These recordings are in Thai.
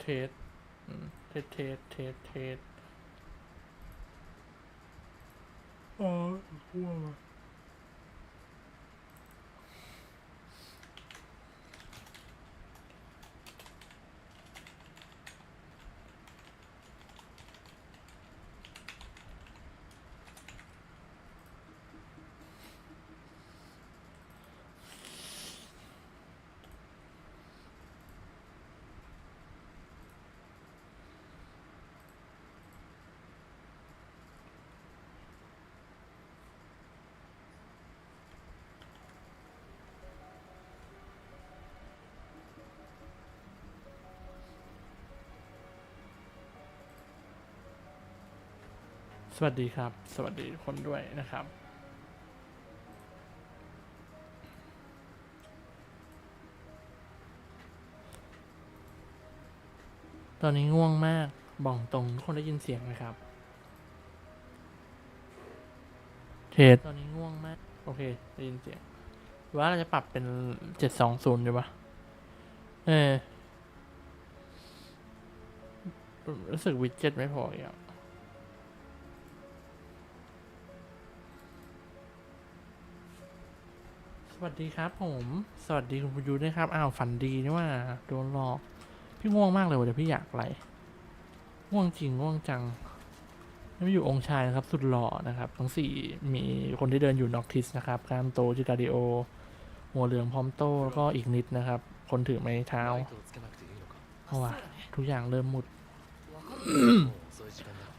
เทสอืมเทสเทสเทสเทสอ๋อห่วง วัสดีครับ สวัสดีทุกคนด้วยนะครับตอนนี้ง่วงมาก บอกตรงทุกคนได้ยินเสียงไหมครับ เทสตอนนี้ง่วงมาก โอเค ได้ยินเสียง ว่าเราจะปรับเป็นเจ็ดสองศูนย์ดีปะเออ รู้สึกวิดเจ็ตไม่พออีกอะ วัสดีครับผม สวัสดีคุณพยุทธ์ด้ครับ อ้าวฝันดีนี่ว่าโดนหลอก พี่ง่วงมากเลยว่ะเดี๋ยวพี่อยากไหง่วงจริงง่วงจังไม่อยู่องค์ชายนะครับ สุดหล่อนะครับ ทั้งสี่มีคนที่เดินอยู่น็อกทิสนะครับกล้ามโตจิกาดิโอ หัวเหลืองพร้อมโตแล้วก็อีกนิดนะครับ คนถือไม้เท้าเพราะว่าทุกอย่างเริ่มหมด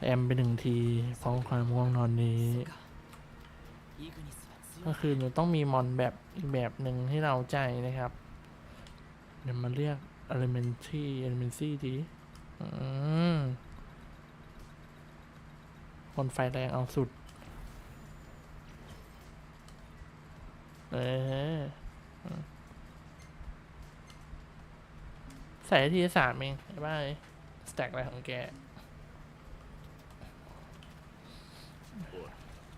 แอมไปหนึ่งที ฟ้องความง่วงนอนนี้ ก็คือมันต้องมีมอนแบบอีกแบบหนึ่งให้เราใจนะครับ เดี๋ยวมาเรียก elementary elementary ดีอืมคนไฟแรงเอาสุด เออใส่ทีสามเองไอ้บ้าเลยสแต็กอะไรของแก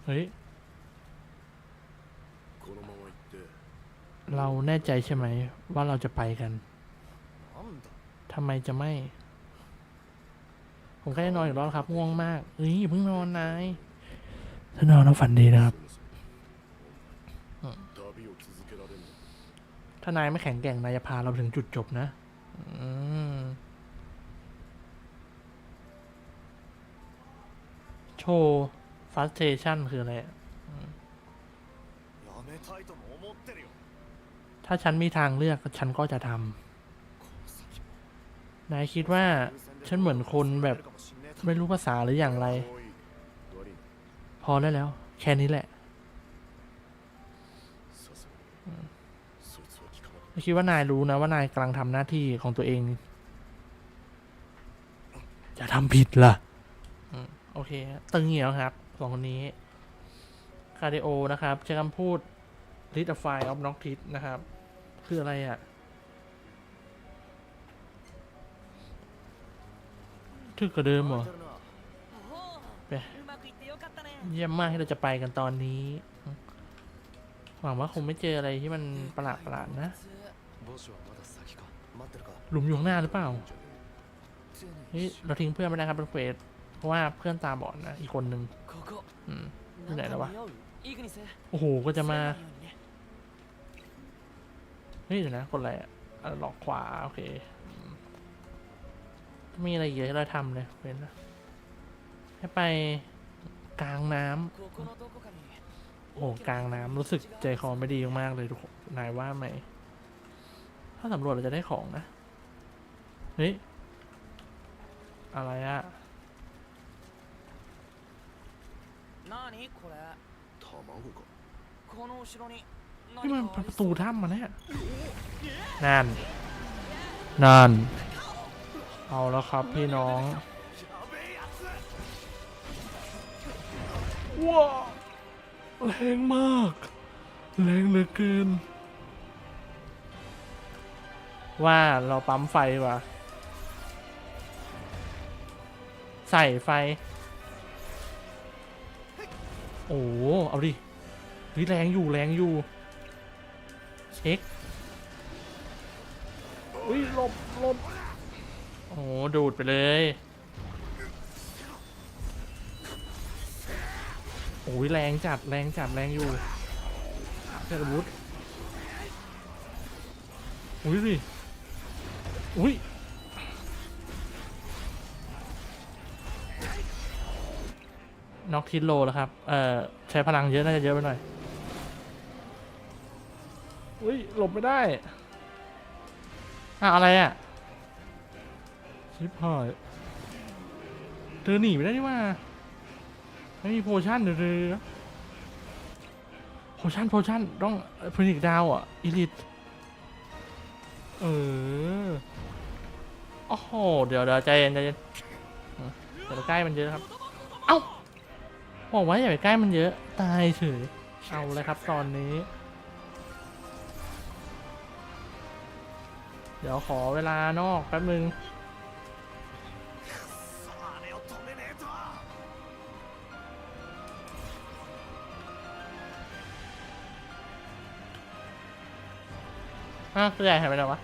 เฮ้ย เราแน่ใจใช่ไหม ว่าเราจะไปกันทำไมจะไม่ ผมแค่นอนอยู่แล้วครับ ง่วงมากเฮ้ยเพิ่งนอนนายถ้านอนแล้วฝันดีนะครับ ถ้านายไม่แข็งแกร่งนายจะพาเราถึงจุดจบนะโชว์ฟัสเทชันคืออะไร ถ้าฉันมีทางเลือกฉันก็จะทำนายคิดว่าฉันเหมือนคนแบบไม่รู้ภาษาหรืออย่างไร พอได้แล้ว แค่นี้แหละคิดว่านายรู้นะว่านายกำลังทำหน้าที่ของตัวเอง จะทำผิดล่ะโอเค ตึงเหี่ยวครับสองคนนี้ คาร์ดิโอนะครับ ใช้คำพูด ลิสต์ไฟล์ออฟน็อกทิสนะครับ คืออะไรอะ่ะ ถึกกระเดิมเหรอไปเยี่ยมมากที่เราจะไปกันตอนนี้ หวังว่าคงไม่เจออะไรที่มันประหลาดประหลาดนะ หลุมอยู่ข้างหน้าหรือเปล่านี่เราทิ้งเพื่อนไม่ได้ครับเป็นเคสเพราะว่าเพื่อนตาบอดนะอีกคนนึงอืมที่ไหนแล้ววะโอ้โห ก็จะมา 強いようにね เฮ้ยเดี๋ยวนะคนอะไรอ่ะอ่ะหลอกขวา โอเคอืมมีอะไรอีกให้เราทำเลยเว้นนะให้ไปกลางน้ำ ここのどこかに โอ้โหกลางน้ำรู้สึกใจคอไม่ดีมากๆเลยทุกคนนายว่าไหม ถ้าสำรวจเราจะได้ของนะ เฮ้ย อะไรอะ 何これ卵かこの後ろに นี่มันประตูถ้ำมาเนี่ยนั่นนั่น เอาแล้วครับพี่น้องว้าแรงมาก แรงเหลือเกิน ว่าเราปั๊มไฟวะใส่ไฟ โอ้ เอาดิ แรงอยู่แรงอยู่ เช็คอุ้ยหลบหลบโอโอ้โหดูดไปเลยโอ้ยแรงจัดแรงจัดแรงอยู่เจอบุตอุ้ยดิอุ้ยน็อกทิดโลแล้วครับ เอ่อ ใช้พลังเยอะ น่าจะเยอะไปหน่อย อุ้ยหลบไม่ได้อะอะไรอะชิบหายเธอหนีไม่ได้นี่ว่าไม่มีโพชั่นเดือโพชั่นโพชั่นต้องฟินิกดาวอะอีลิทเออโอ้โหเดี๋ยวเดี๋ยวใจเย็นใจเย็นออเดี๋ยวใกล้มันเยอะครับ เอ้าบอกว่าอย่าไปใกล้มันเยอะ ตายเฉยเอาเลยครับตอนนี้ เดี๋ยวขอเวลานอกแป๊บนึงอ้าวใหญ่หายไปไหนวะ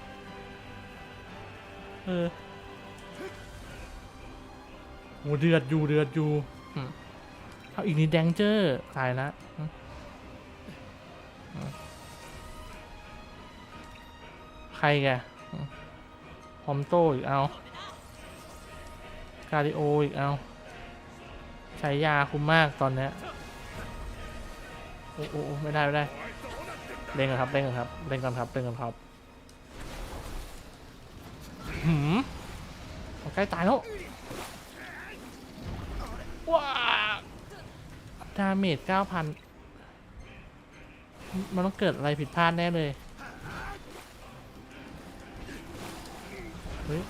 เออโหเดือดอยู่เดือดอยู่เอาอีกนิดแดงเจอร์ตายละใครแก พอมโตอีกเอาคาริโออีกเอาใช้ยาคุ้มมากตอนนี้โอ้โอ้โอ้ไม่ได้ไม่ได้เล่นกันครับเล่นกันครับเล่นกันครับเล่นกันครับหืมใกล้ตายแล้วว้าดาเมจเก้าพันมันต้องเกิดอะไรผิดพลาดแน่เลย เฮ้ย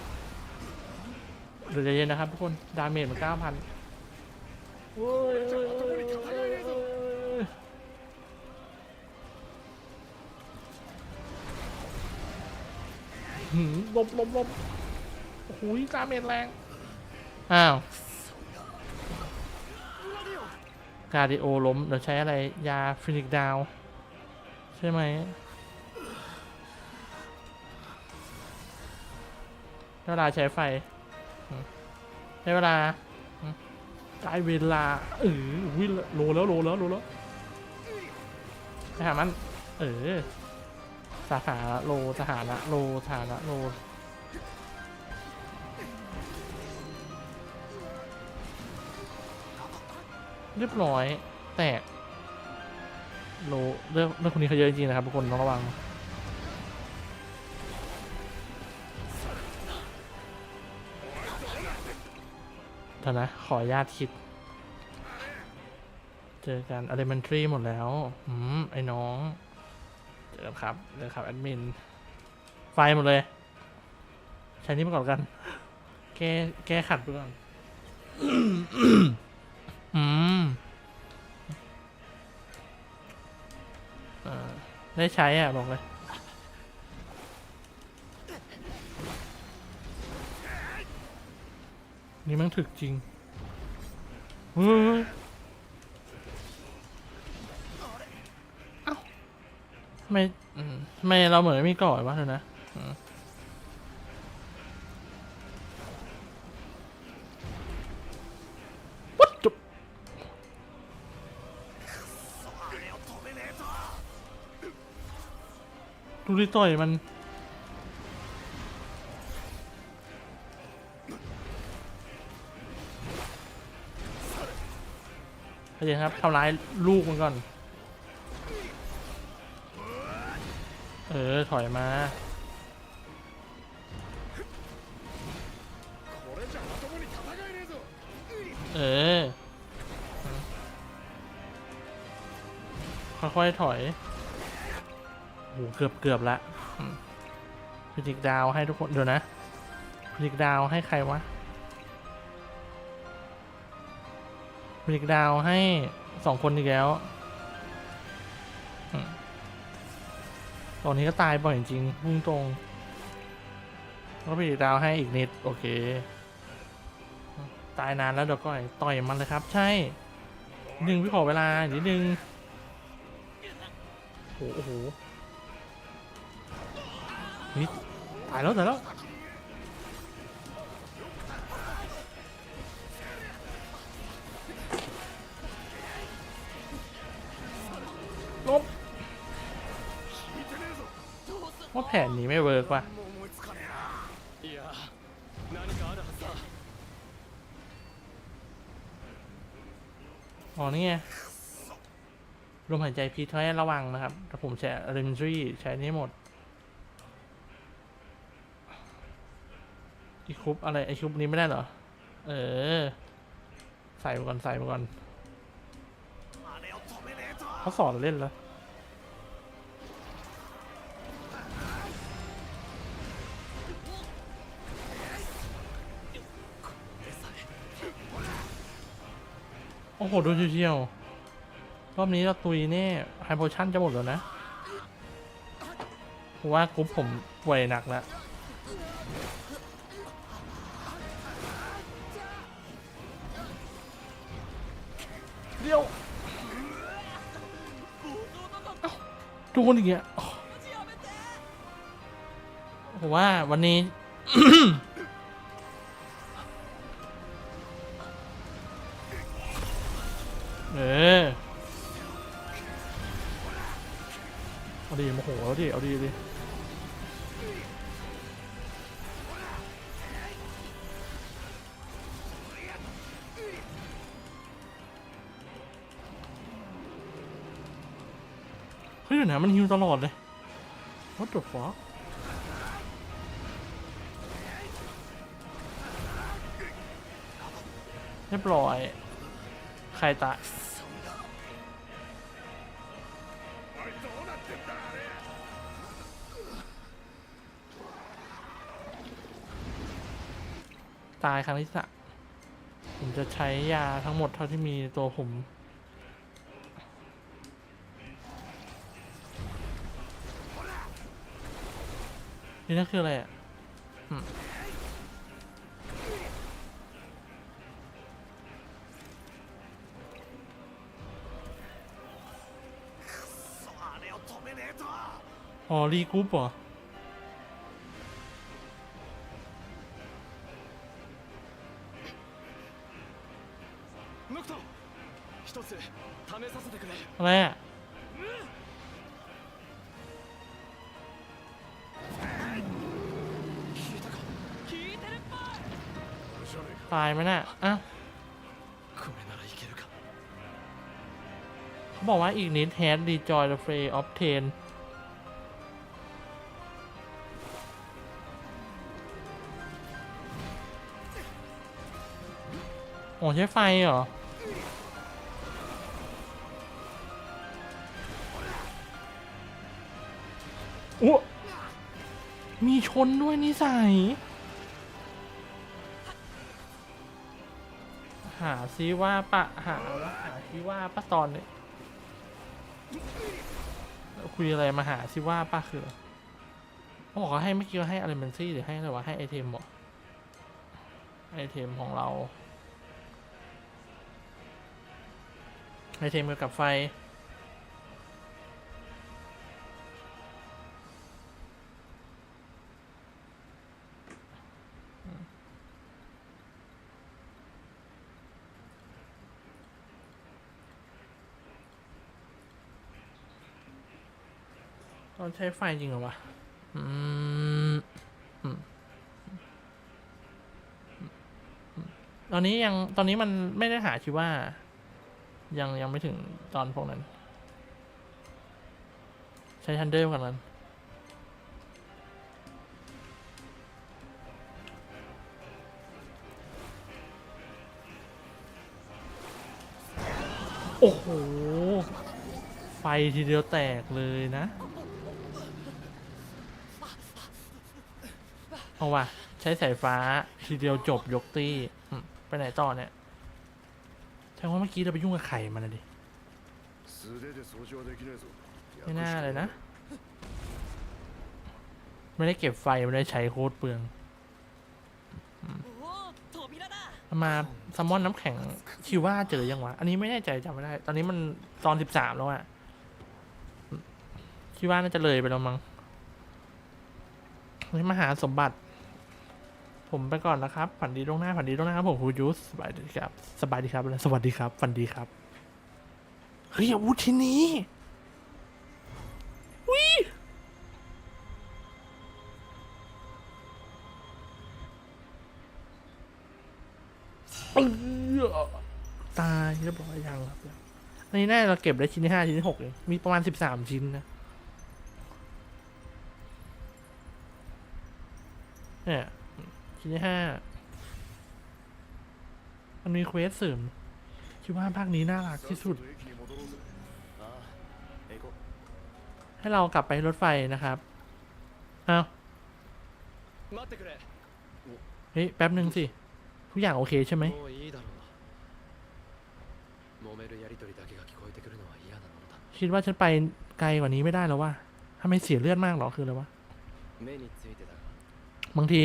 เดี๋ยวใจเย็นนะครับทุกคน ดาเมจมันเก้าพันโอ้ยโอ้ยโอ้ยโอ้ยโอ้ยหืมหลบลบลบโอ้โหดาเมจแรง อ้าวกาดิโอล้มเดี๋ยวใช้อะไรยาฟินิกดาว ใช่ไหม เวลาใช้ไฟอืมได้เวลาอืมได้เวลาเออวิโลแล้วโลแล้วโลแล้วไปหามันเออสาขาโลสถานะโลสถานะโลเรียบร้อย แตกโลเรื่องเรื่องคนนี้เขาเยอะจริงๆนะครับทุกคนต้องระวัง เดี๋ยวนะ ขอญาตคิด เจอกัน elementary หมดแล้ว อืม ไอ้น้อง เจอกันครับเจอกันครับ แอดมิน ไฟหมดเลย ใช้นี้มาก่อนกัน แก้แก้ขัดไปก่อน อืมอ่อได้ใช้อะ บอกเลย นี่มันถึกจริงเฮ้ยไม่อืมไม่เราเหมือนไม่ก่อยวะเถอะนะวัดจุดูดิต่อยมัน เข้าใจครับทำร้ายลูกมันก่อน เออ ถอยมา เออ ค่อยๆถอยโหเกือบเกือบละพิจิกดาวให้ทุกคนเดี๋ยวนะพิจิกดาวให้ใครวะ พิจิกดาวให้สองคนอีกแล้วตอนนี้ก็ตายบ่อยจริงๆพุ่งตรงแล้วพิกดาวให้อีกนิด โอเค ตายนานแล้วเดี๋ยวก่อยต่อยมันเลยครับ ใช่นิดนึงพี่ขอเวลาอีกนิดนึงโอ้โหโอ้โหนี่ตายแล้วตายแล้ว แผนนี้ไม่เวิร์กว่ะอ๋อนี่ไงลมหายใจพีทให้ระวังนะครับ แต่ผมแช้ริมซี่ใช้นี่หมด อีคุปอะไรไอคุปนี้ไม่ได้เหรอ เออ ใส่ไปก่อน ใส่ไปก่อนเขาสอนเล่นแล้ว โอ้โห ดูเชียวๆรอบนี้เราตุยแน่ไฮโพชั่นจะหมดแล้วนะเพราะว่ากรุ๊ปผมป่วยหนักแล้วเดี๋ยวเอ้าดูคนอีกอะผมว่าวันนี้ เอาดีโมโหเอาดิ เอาดีดิเฮ้ยเดี๋ยวนะมันฮิวตลอดเลย What the fuck เรียบร้อย ใครตาย ตายครั้งที่สามผมจะใช้ยาทั้งหมดเท่าที่มีตัวผม นี่นั่นคืออะไรอะอ๋อรีกรุ๊ปเหรอ อะไรอะตายไหมน่ะอะเขาบอกว่าอีกนิดแฮนดีจอยเดอะเฟรย์ออฟเทนโอ้ใช้ไฟเหรอ อ้มีชนด้วยนิสัย หาซิว่าปะหาว่าหาซิว่าปะตอนเนี่ยคุยอะไรมาหาซิว่าปะคือเขาบอกว่าให้เมื่อกี้ว่าให้อะไรมันซี่หรือให้อะไรวะให้ไอเทมบอกไอเทมของเราไอเทมเกี่ยวกับไฟ ตอนใช้ไฟจริงเหรอวะ อืมตอนนี้ยังตอนนี้มันไม่ได้หาชิว่า ยังยังไม่ถึงตอนพวกนั้น ใช้ทันเดอร์กันนั้นโอ้โห ไฟทีเดียวแตกเลยนะ เอาว่ะ ใช้สายฟ้าทีเดียวจบยกตี้ไปไหนต่อเนี่ยแสดงว่าเมื่อกี้เราไปยุ่งกับไข่มันนะดิไม่น่าเลยนะ ไม่ได้เก็บไฟ ไม่ได้ใช้โคตรเปลืองมาสมอนน้ำแข็งคิวว่าเจอยังวะ อันนี้ไม่แน่ใจจำไม่ได้ ตอนนี้มันตอนสิบสามแล้วอะคิดว่าน่าจะเลยไปแล้วมั้งนี่มหาสมบัติ ผมไปก่อนนะครับ ฝันดีตรงหน้า ฝันดีตรงหน้าครับผมฮูยูสสบายดีครับ สบายดีครับ สวัสดีครับ ฝันดีครับ เฮ้ยอาวุธที่นี้วิตายเรียบร้อยยังครับอันนี้ได้เราเก็บได้ชิ้นที่ห้าชิ้นที่หกเอง มีประมาณสิบสามชิ้นนะเนี่ย ชิ้นที่ห้ามันมีเควสเสริมคิดว่าภาคนี้น่ารักที่สุด ให้เรากลับไปรถไฟนะครับเอาเฮ้ย แป๊บหนึ่งสิ ทุกอย่างโอเคใช่ไหมคิดว่าฉันไปไกลกว่านี้ไม่ได้แล้วว่ถ้าไม่เสียเลือดมากหรอคืออะไรวะ บางที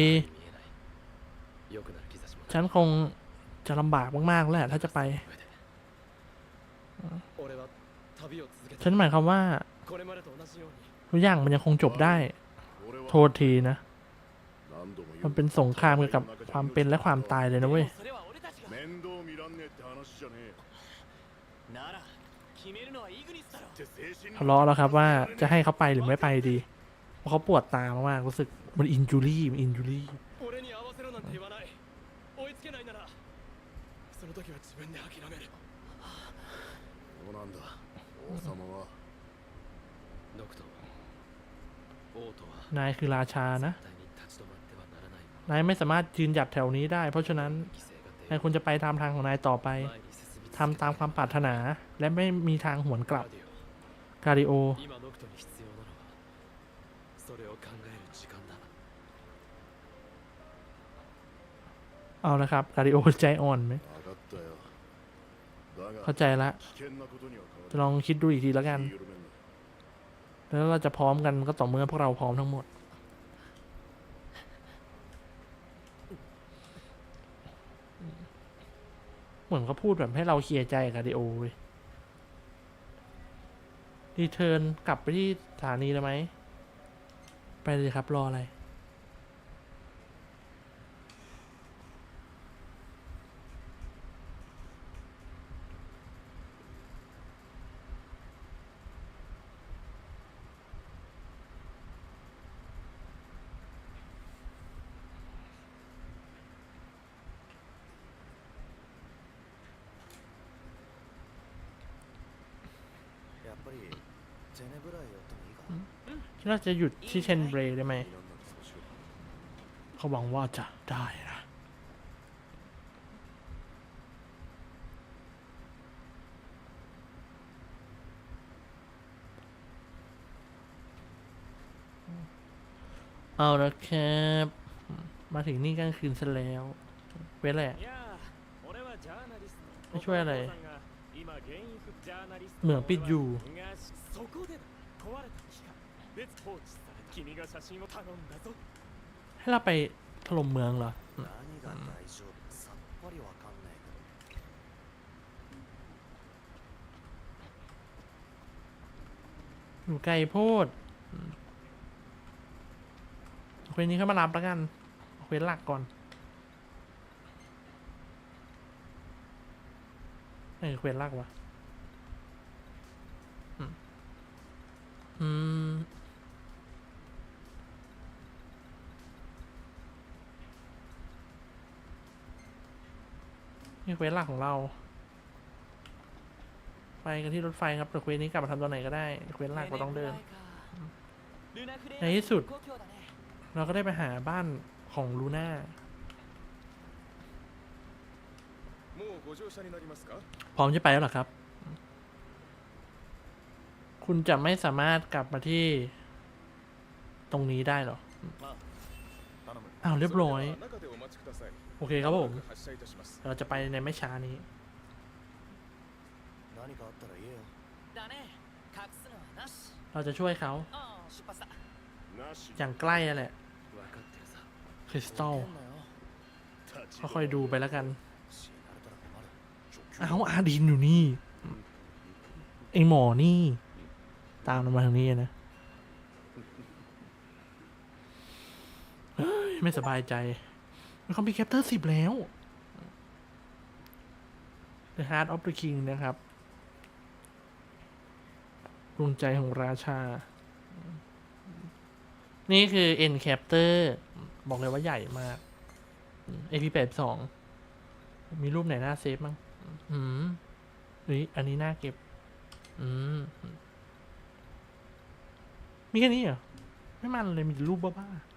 ฉันคงจะลำบากมากๆแล้วถ้าจะไป ฉันหมายความว่าทุกอย่างมันยังคงจบได้ โทษทีนะ มันเป็นสงครามเกี่ยวกับความเป็นและความตายเลยนะเว้ยทะเลาะแล้วครับว่าจะให้เขาไปหรือไม่ไปดี เพราะเขาปวดตามากๆรู้สึกมันอินจูรี่มันอินจูรี่ นายคือราชานะ นายไม่สามารถยืนหยัดแถวนี้ได้ เพราะฉะนั้น นายควรจะไปตามทางของนายต่อไป ทำตามความปรารถนา และไม่มีทางหวนกลับ คาริโอ เอาละครับ คาริโอใจอ่อนไหมเข้าใจละ จะลองคิดดูอีกทีแล้วกัน แล้วเราจะพร้อมกันก็ต่อเมื่อพวกเราพร้อมทั้งหมด เหมือนเขาพูดแบบให้เราเคลียร์ใจกับดิโอเลยรีเทิร์นกลับไปที่สถานีเลยไหม ไปเลยครับรออะไร น่าจะหยุดที่เชนเบรได้ไหม เขาหวังว่าจะได้นะเอาละครับ มาถึงนี่กลางคืนซะแล้วเว้แหละ ไม่ช่วยอะไร เหมืองปิดอยู่ そこでだ壊れた機械別放置された君が写真を頼んだぞ ให้เราไปถล่มเมืองเหรอ 何が大丈夫さっぱりわかんないけど อยู่ไกลโพดอืมเอาเควสนี้เข้ามารับแล้วกันเอาเควสหลักก่อนไหนคือเควสหลักวะ นี่เควสหลักของเรา ไปกันที่รถไฟครับแต่เควสนี้กลับมาทำตัวไหนก็ได้ เควสหลักเราต้องเดิน ในที่สุด เราก็ได้ไปหาบ้านของลูน่าพร้อมจะไปแล้วหรอครับ คุณจะไม่สามารถกลับมาที่ตรงนี้ได้หรออ้าวเรียบร้อย โอเคครับผม เราจะไปในไม่ช้านี้เราจะช่วยเขา อย่างใกล้แหละ คริสตัลค่อยๆดูไปแล้วกัน เอาอาดินอยู่นี่ เองหมอนี่ ตามมาทางนี้นะเฮ้ยไม่สบายใจมีคอมพิวเตอร์สิบแล้ว The Heart of the King นะครับดวงใจของราชา นี่คือ End Captor บอกเลยว่าใหญ่มาก AP82 มีรูปไหนน่าเซฟมั้งอืมเฮ้ยอันนี้น่าเก็บ อืม มีแค่นี้เหรอ ไม่มันเลยมีรูปบ้าๆ